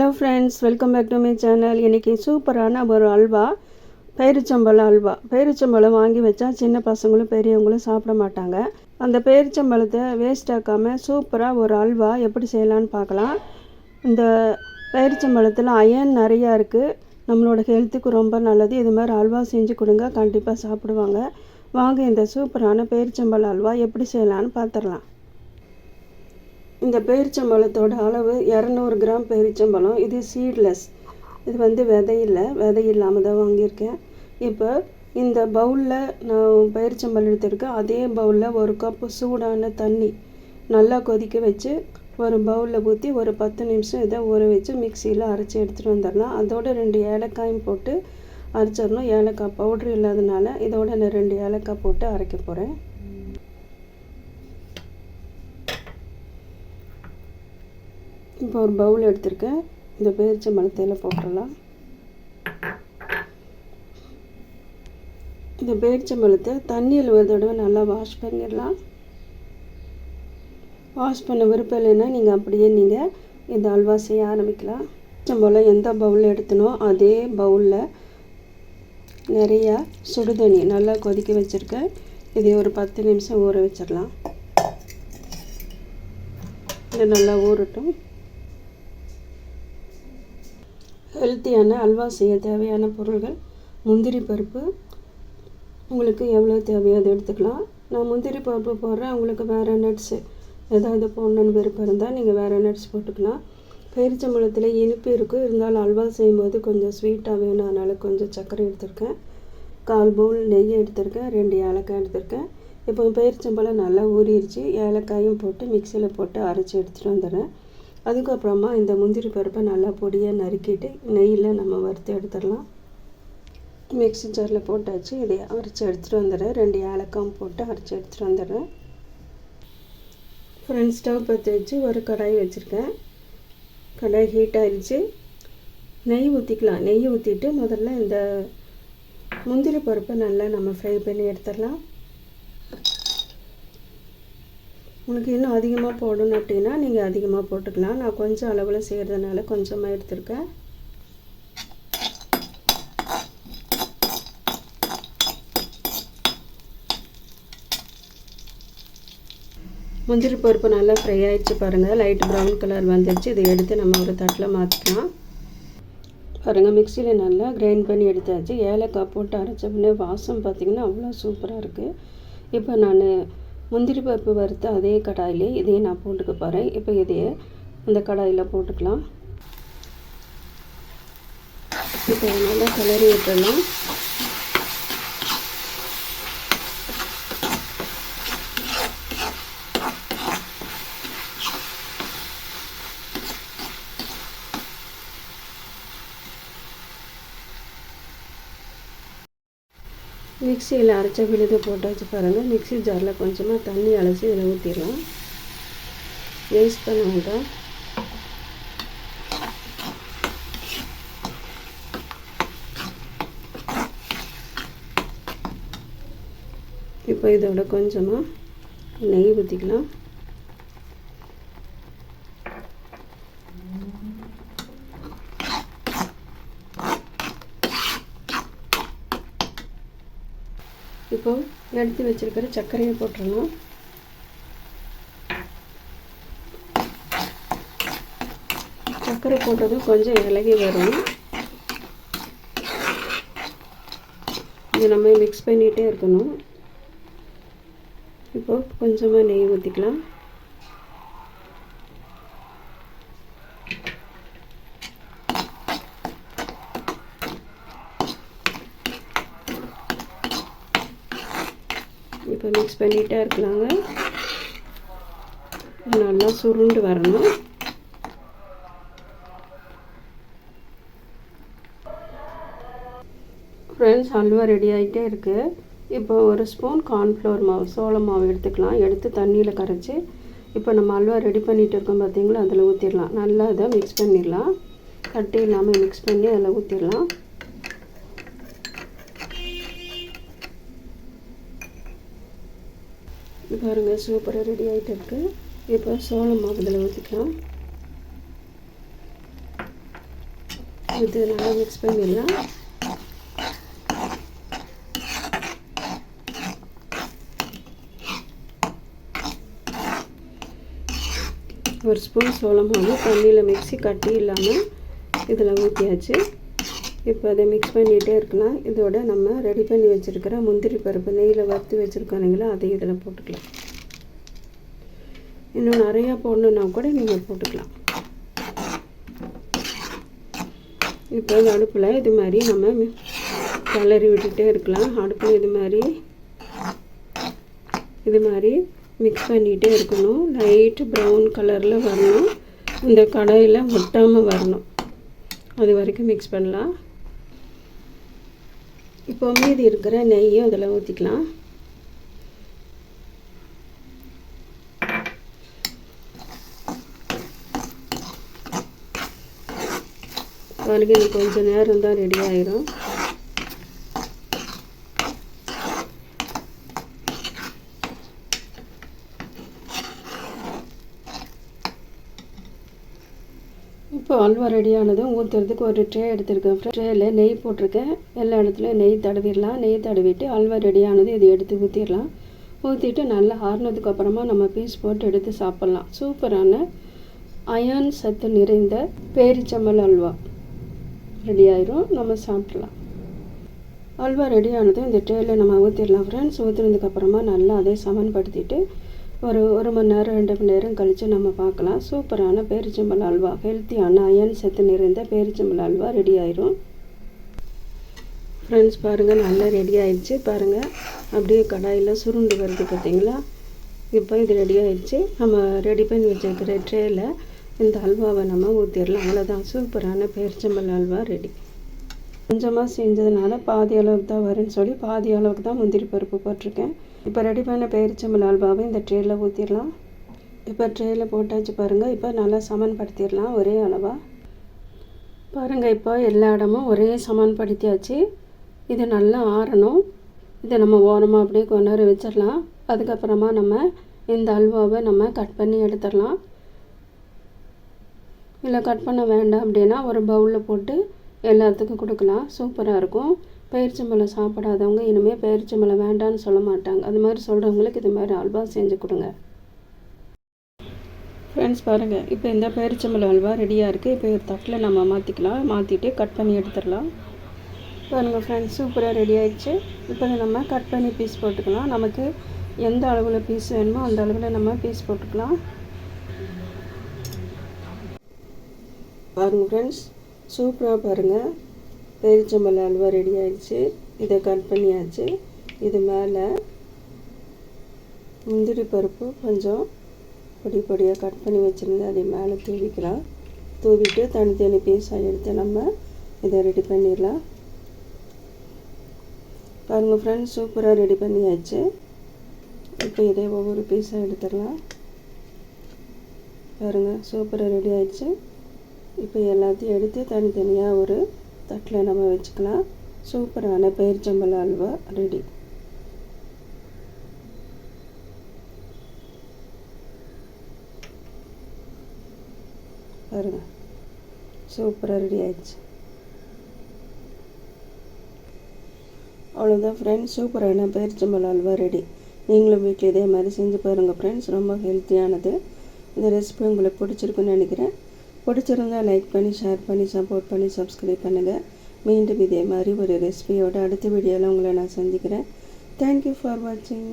Hello friends welcome back to my channel இன்றைக்கி சூப்பரான ஒரு அல்வா பேரிச்சம்பழம் அல்வா. பேரிச்சம்பழம் வாங்கி வச்சா சின்ன பசங்களும் பெரியவங்களும் சாப்பிட மாட்டாங்க. அந்த பேரிச்சம்பழத்தை வேஸ்ட் ஆக்காமல் சூப்பராக ஒரு அல்வா எப்படி செய்யலான்னு பார்க்கலாம். இந்த பேரிச்சம்பழத்தில் அயன் நிறையா இருக்குது நம்மளோட ஹெல்த்துக்கு ரொம்ப நல்லது. இது மாதிரி அல்வா செஞ்சு கொடுங்க கண்டிப்பாக சாப்பிடுவாங்க. வாங்க இந்த சூப்பரான பேரிச்சம்பழ அல்வா எப்படி செய்யலான்னு பார்த்துடலாம். இந்த பேரிச்சம்பழத்தோட அளவு இரநூறு கிராம் பேரிச்சம்பழம். இது சீட்லெஸ் இது வந்து விதை இல்லை விதை இல்லாமல் தான் வாங்கியிருக்கேன். இப்போ இந்த பவுலில் நான் பேரிச்சம்பழம் எடுத்திருக்கேன். அதே பவுலில் ஒரு கப்பு சூடான தண்ணி நல்லா கொதிக்க வச்சு ஒரு பவுலில் ஊற்றி ஒரு பத்து நிமிஷம் இதை ஊற வச்சு மிக்சியில் அரைச்சி எடுத்துகிட்டு வந்துடலாம். அதோட ரெண்டு ஏலக்காயும் போட்டு அரைச்சிடணும். ஏலக்காய் பவுட்ரு இல்லாதனால இதோட நான் ரெண்டு ஏலக்காய் போட்டு அரைக்க போகிறேன் இப்போ ஒரு பவுல் எடுத்திருக்கேன். இந்த பேரிச்சம்பழத்தையில் போட்டுடலாம் இந்த பேரிச்சம்பழத்தை தண்ணியில் ஒரு தடவை நல்லா வாஷ் பண்ணிடலாம். வாஷ் பண்ண விருப்பம் இல்லைன்னா நீங்கள் அப்படியே நீங்கள் இந்த அல்வா செய்ய ஆரம்பிக்கலாம். பேரிச்சம்பழம் எந்த பவுலில் எடுத்தனோ அதே பவுலில் நிறையா சுடுதண்ணி நல்லா கொதிக்க வச்சுருக்கேன். இதை ஒரு பத்து நிமிஷம் ஊற வச்சிடலாம். இது நல்லா ஊறட்டும். ஹெல்த்தியான அல்வா செய்ய தேவையான பொருள்கள். முந்திரி பருப்பு. உங்களுக்கு எவ்வளோ தேவையோ அதை எடுத்துக்கலாம். நான் முந்திரி பருப்பு போடுறேன். உங்களுக்கு வேறு நட்ஸு ஏதாவது போடணுன்னு விருப்பம் இருந்தால் நீங்கள் வேறு நட்ஸ் போட்டுக்கலாம். பேரிச்சம்பழத்தில் இனிப்பு இருக்குது இருந்தாலும் அல்வா செய்யும்போது கொஞ்சம் ஸ்வீட்டாக வேணும். அதனால் கொஞ்சம் சர்க்கரை எடுத்திருக்கேன். கால் பவுல் நெய் எடுத்திருக்கேன். ரெண்டு ஏலக்காய் எடுத்திருக்கேன். இப்போ பேரிச்சம்பழம் நல்லா ஊறிடுச்சு. ஏலக்காயும் போட்டு மிக்சியில் போட்டு அரைச்சி எடுத்துகிட்டு வந்துடுறேன். அதுக்கப்புறமா இந்த முந்திரி பருப்பை நல்லா பொடியாக நறுக்கிட்டு நெய்யில் நம்ம வறுத்து எடுத்துடலாம். மிக்ஸி ஜாரில் போட்டாச்சு. இதை அரைச்சி எடுத்துகிட்டு வந்துடுறேன். ரெண்டு ஏலக்காயும் போட்டு அரைச்சி எடுத்துகிட்டு வந்துடுறேன். ஃப்ரெண்ட் ஸ்டவ் பற்றி வச்சு ஒரு கடாய் வச்சுருக்கேன். கடாய் ஹீட் ஆயிடுச்சு நெய் ஊற்றிக்கலாம் நெய் ஊற்றிட்டு முதல்ல இந்த முந்திரி பருப்பை நல்லா நம்ம ஃப்ரை பண்ணி எடுத்துடலாம். உங்களுக்கு இன்னும் அதிகமாக போடணும் அப்படின்னா நீங்கள் அதிகமாக போட்டுக்கலாம். நான் கொஞ்சம் அளவில் செய்கிறதுனால கொஞ்சமாக எடுத்திருக்கேன். முந்திரி பருப்பு நல்லா ஃப்ரை ஆகிடுச்சு பாருங்கள் லைட் ப்ரௌன் கலர் வந்துடுச்சு இதை எடுத்து நம்ம ஒரு தட்டில் மாற்றிக்கலாம் பாருங்கள் மிக்சியில் நல்லா கிரைண்ட் பண்ணி எடுத்தாச்சு. ஏலக்காய் போட்டு அரைச்ச உடனே வாசம் பார்த்திங்கன்னா அவ்வளோ சூப்பராக இருக்குது இப்போ நான் முந்திரி பருப்பு வறுத்து அதே கடாயிலே இதையும் நான் போட்டுக்க போகிறேன் இப்போ இதையே அந்த கடாயில் போட்டுக்கலாம். இப்போ நல்லா கிளறி விட்டுடலாம். மிக்சியில் அரைச்ச விழுது போட்டாச்சு பாருங்கள் மிக்சி ஜாரில் கொஞ்சமாக தண்ணி அலசி இதில் ஊற்றிடலாம் வேஸ்ட் பண்ண வேண்டாம். இப்போ இதோட கொஞ்சமாக நெய் ஊற்றிக்கலாம் இப்போது எடுத்து வச்சிருக்கிற சர்க்கரையை போட்டுடணும். சர்க்கரை போட்டதும் கொஞ்சம் இலகி வரும். இது நம்ம மிக்ஸ் பண்ணிகிட்டே இருக்கணும். இப்போது கொஞ்சமாக நெய் ஊற்றிக்கலாம் இப்போ மிக்ஸ் பண்ணிகிட்டே இருக்கலாங்க. நல்லா சுருண்டு வரணும். ஃப்ரெண்ட்ஸ் அல்வா ரெடி ஆகிட்டே இருக்குது இப்போ ஒரு ஸ்பூன் கார்ன்ஃப்ளவர் மாவு சோள மாவு எடுத்துக்கலாம். எடுத்து தண்ணியில் கரைச்சி இப்போ நம்ம அல்வா ரெடி பண்ணிகிட்டு இருக்கோம் பார்த்தீங்களா? அதில் ஊற்றிடலாம் நல்லா இதை மிக்ஸ் பண்ணிடலாம். கட்டி இல்லாமல் மிக்ஸ் பண்ணி அதில் ஊற்றிடலாம் பாருங்கள் சூப்பராக ரெடி ஆகிட்டு இருக்கு. இப்போ சோளம் மாவு இதில் ஊற்றிக்கலாம் இது நல்லா மிக்ஸ் பண்ணிடலாம். ஒரு ஸ்பூன் சோள மாவு தண்ணியில் மிக்ஸி கட்டி இல்லாமல் இதில் ஊற்றியாச்சு இப்போ அதை மிக்ஸ் பண்ணிகிட்டே இருக்கலாம் இதோட நம்ம ரெடி பண்ணி வச்சுருக்கிற முந்திரி பருப்பு நெய்யில் வறுத்து வச்சுருக்கோம் இல்லைங்களா அதை இதில் போட்டுக்கலாம். இன்னும் நிறையா போடணுன்னா கூட நீங்கள் போட்டுக்கலாம். இப்போ அடுப்பில் இது மாதிரி நம்ம கிளறி விட்டுகிட்டே இருக்கலாம். அடுப்பில் இது மாதிரி இது மாதிரி மிக்ஸ் பண்ணிகிட்டே இருக்கணும். லைட்டு ப்ரௌன் கலரில் வரணும். இந்த கடையில் ஒட்டாமல் வரணும். அது வரைக்கும் மிக்ஸ் பண்ணலாம். இப்போ மீதி இருக்கிற நெய்யும் இதில் ஊற்றிக்கலாம். பாருங்க இது கொஞ்சம் நேரம் தான் ரெடி ஆயிரும். இப்போ அல்வா ரெடியானதும் ஊற்றுறதுக்கு ஒரு ட்ரே எடுத்துருக்கேன். ட்ரேயில் நெய் போட்டிருக்கேன். எல்லா இடத்துலையும் நெய் தடவிடலாம். நெய் தடவிட்டு அல்வா ரெடியானது இதை எடுத்து ஊற்றிடலாம் ஊற்றிட்டு நல்லா ஆறுனதுக்கு அப்புறமா நம்ம பீஸ் போட்டு எடுத்து சாப்பிட்லாம். சூப்பரான அயன் சத்து நிறைந்த பேரிச்சம்பல் அல்வா ரெடி ஆயிரும். நம்ம சாப்பிட்லாம். அல்வா ரெடி ஆனதும் இந்த ட்ரேயில் நம்ம ஊற்றிடலாம் ஃப்ரெண்ட்ஸ் ஊற்றுனதுக்கப்புறமா நல்லா அதை சமன்படுத்திட்டு ஒரு ஒரு மணி நேரம் ரெண்டு மணி நேரம் கழித்து நம்ம பார்க்கலாம். சூப்பரான பேரிச்சம்பழ அல்வா. ஹெல்த்தியான அயன் சத்து நிறைந்த பேரிச்சம்பழ அல்வா ரெடி ஆயிரும். ஃப்ரெண்ட்ஸ் பாருங்கள் நல்லா ரெடி ஆயிடுச்சு. பாருங்கள் அப்படியே கடாயில் சுருண்டு வருது பார்த்தீங்களா? இப்போ இது ரெடி ஆயிடுச்சு. நம்ம ரெடி பண்ணி வச்சுருக்கிற ட்ரேயில் இந்த அல்வாவை நம்ம ஊற்றிடலாம் அவ்வளோதான் சூப்பரான பேரிச்சம்பழ அல்வா ரெடி கொஞ்சமாக செஞ்சதுனால பாதி அளவுக்கு தான் வரும்னு சொல்லி பாதி அளவுக்கு தான் முந்திரி பருப்பு போட்டிருக்கேன். இப்போ ரெடி பண்ண பேரிச்சம்பழம் அல்வாவை இந்த ட்ரேயில் ஊற்றிடலாம் இப்போ ட்ரேயில் போட்டாச்சு பாருங்கள் இப்போ நல்லா சமன்படுத்திடலாம் ஒரே அளவாக பாருங்கள் இப்போ எல்லா இடமும் ஒரே சமன்படுத்தியாச்சு. இது நல்லா ஆறணும். இதை நம்ம ஓரமாக அப்படியே கொஞ்ச வச்சிடலாம். அதுக்கப்புறமா நம்ம இந்த அல்வாவை நம்ம கட் பண்ணி எடுத்துடலாம். இல்லை கட் பண்ண வேண்டாம் அப்படின்னா ஒரு பவுலில் போட்டு எல்லாத்துக்கும் கொடுக்கலாம். சூப்பராக இருக்கும். பயிற்சிம்பழம் சாப்பிடாதவங்க இனிமேல் பயிற்சிம்பழம் வேண்டான்னு சொல்ல மாட்டாங்க. அது மாதிரி சொல்கிறவங்களுக்கு இது மாதிரி அல்வா செஞ்சு கொடுங்க. ஃப்ரெண்ட்ஸ் பாருங்கள் இப்போ இந்த பேரிச்சம்பழம் அல்வா ரெடியாக இருக்குது இப்போ ஒரு தட்டில் நம்ம மாற்றிக்கலாம் மாற்றிட்டு கட் பண்ணி எடுத்துடலாம். பாருங்கள் ஃப்ரெண்ட்ஸ் சூப்பராக ரெடி ஆகிடுச்சு இப்போ நம்ம கட் பண்ணி பீஸ் போட்டுக்கலாம். நமக்கு எந்த அளவில் பீஸ் வேணுமோ அந்த அளவில் நம்ம பீஸ் போட்டுக்கலாம். பாருங்கள் ஃப்ரெண்ட்ஸ் சூப்பராக பாருங்கள் பேரிச்சம்பழம் அல்வா ரெடி ஆயிடுச்சு. இதை கட் பண்ணியாச்சு. இது மேலே முந்திரி பருப்பு கொஞ்சம் பொடி பொடியாக கட் பண்ணி வச்சுருந்து அதை மேலே தூவிக்கலாம். தூவிட்டு தனித்தனி பீஸாக எடுத்து நம்ம இதை ரெடி பண்ணிடலாம். பாருங்கள் ஃப்ரெண்ட்ஸ் சூப்பராக ரெடி பண்ணியாச்சு. இப்போ இதே ஒவ்வொரு பீஸாக எடுத்துடலாம். பாருங்கள் சூப்பராக ரெடி ஆயிடுச்சு. இப்போ எல்லாத்தையும் எடுத்து தனித்தனியாக ஒரு தட்டில் நம்ம வச்சுக்கலாம். சூப்பரான பேரிச்சம்பழ அல்வா ரெடி பாருங்கள் சூப்பராக ரெடி ஆயிடுச்சு. அவ்வளோதான் ஃப்ரெண்ட்ஸ் சூப்பரான பேரிச்சம்பழ அல்வா ரெடி நீங்களும் வீட்டில் இதே மாதிரி செஞ்சு பாருங்கள் ஃப்ரெண்ட்ஸ் ரொம்ப ஹெல்த்தியானது இந்த ரெசிபி உங்களுக்கு பிடிச்சிருக்குன்னு நினைக்கிறேன். பிடிச்சிருந்தால் லைக் பண்ணி ஷேர் பண்ணி சப்போர்ட் பண்ணி சப்ஸ்கிரைப் பண்ணுங்கள் மீண்டும் இதே மாதிரி ஒரு ரெசிபியோட அடுத்த வீடியோவில் உங்களை நான் சந்திக்கிறேன். தேங்க்யூ ஃபார் வாட்சிங்